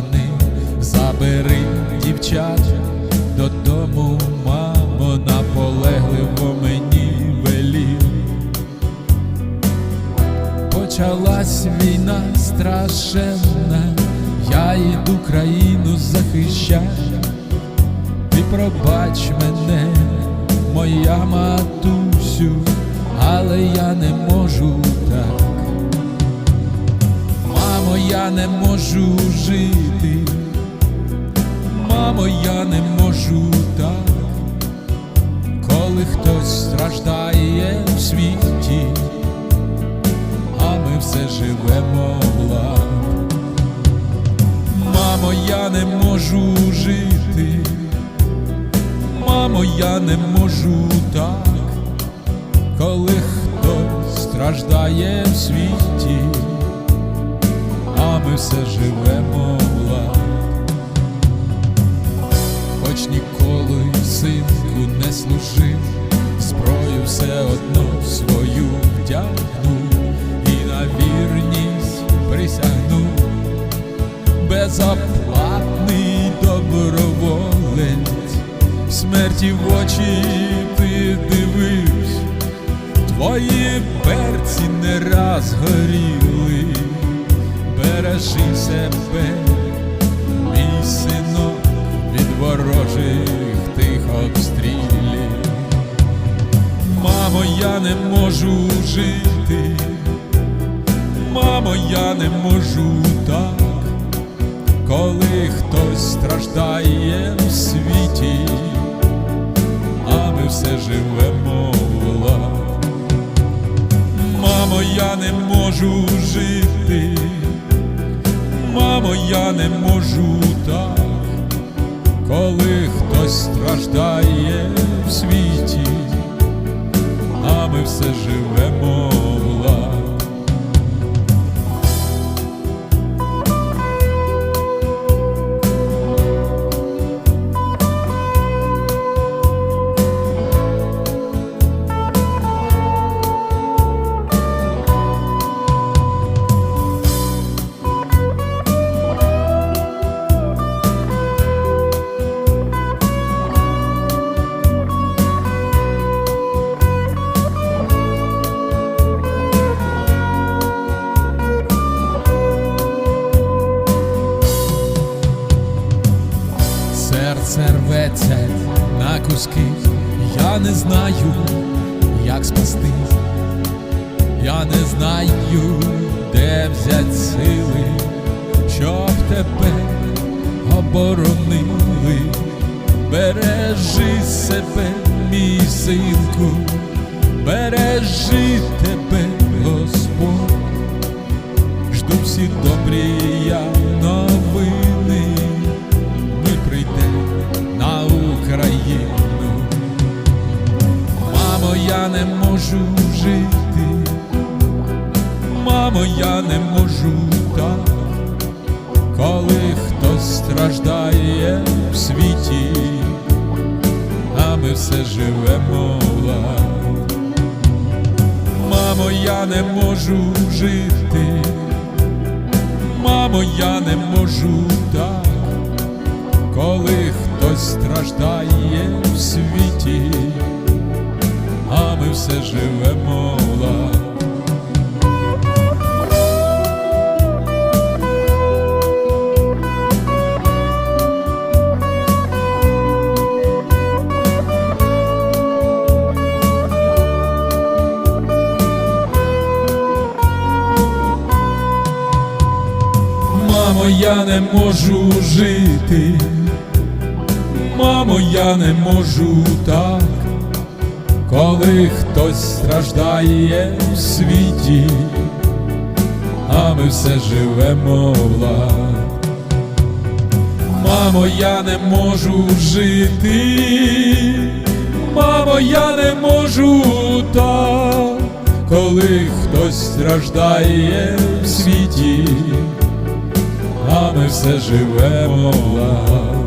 вони, забери дівчат додому, мамо, наполегливо мені велів. Почалась війна страшенна, я йду країну захищати, ти пробач мене, моя матусю, але я не можу так. Мамо, я не можу жити, мамо, я не можу так, коли хтось страждає в світі, а ми все живемо в лад. Мамо, я не можу жити, мамо, я не можу так, коли хтось страждає в світі, а ми все живемо в лад. Хоч ніколи синку не служив, зброю все одно свою вдягну і на вірність присягну. Безоплатний доброволець, смерті в очі ти дивився, твої перці не раз горіли, бережи себе, мій синок, від ворожих тих обстрілів. Мамо, я не можу жити, мамо, я не можу так коли хтось страждає в світі, а ми все живемо в лад. Мамо, я не можу жити, я не можу так, коли хтось страждає в світі, а ми все живемо рветься на куски, я не знаю, як спасти, я не знаю, де взять сили, щоб тебе оборонили, бережи себе, мій синку, бережи тебе, Мамо, я не можу жити, мамо, я не можу так, коли хтось страждає в світі, а ми все живемо в. Мамо, я не можу жити, мамо, я не можу так. Коли хтось страждає в світі, ми все живемо. Мамо, я не можу жити, мамо, я не можу так, коли хтось страждає в світі, а ми все живемо в лад. Мамо, я не можу жити, мамо, я не можу так, коли хтось страждає в світі, а ми все живемо в лад.